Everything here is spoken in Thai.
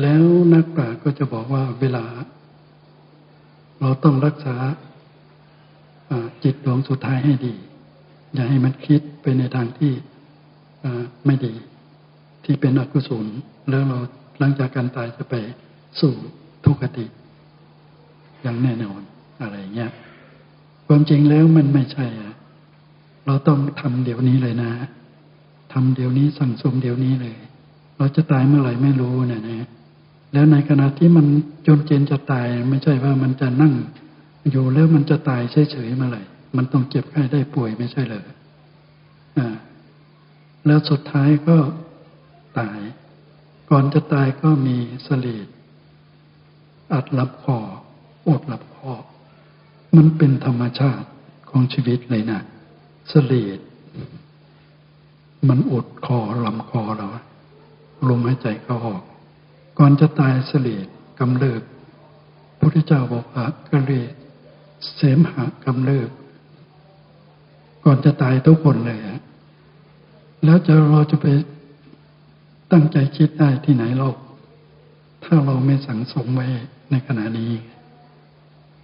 แล้วนักปราชญ์ก็จะบอกว่าเวลา เราต้องรักษาจิตดวงสุดท้ายให้ดี อย่าให้มันคิดไปในทางที่ไม่ดี ที่เป็นอกุศลแล้วเราหลังจากการตายจะไปสู่ทุกขติ อย่างแน่นอนอะไรเงี้ยความจริงแล้วมันไม่ใช่อะเราต้องทำเดี๋ยวนี้เลยนะทำเดี๋ยวนี้สั่งสมเดี๋ยวนี้เลย เราจะตายเมื่อไหร่ไม่รู้เนี่ยนะ แล้วในขณะที่มันจนเจนจะตาย ไม่ใช่ว่ามันจะนั่ง อยู่แล้วมันจะตายเฉยๆมื่อไหร่มันต้องเจ็บไข้ได้ป่วยไม่ใช่เลยอ่าแล้วสุดท้ายก็ตาย ก่อนจะตายก็มีสลีดอัดรับคออดรับคอมันเป็นธรรมชาติของชีวิตเลยนะสลีดมันอุดคอลำคอเราลมหายใจเข้าออก ก่อนจะตายสลีดกำเริบพระพุทธเจ้าบอกว่ากะเรเสมหะกำเริบก่อนจะตายทุกคนเลยอะแล้วจะเราจะไปตั้งใจคิดได้ที่ไหนโลก ถ้าเราไม่สังสมไว้ในขณะนี้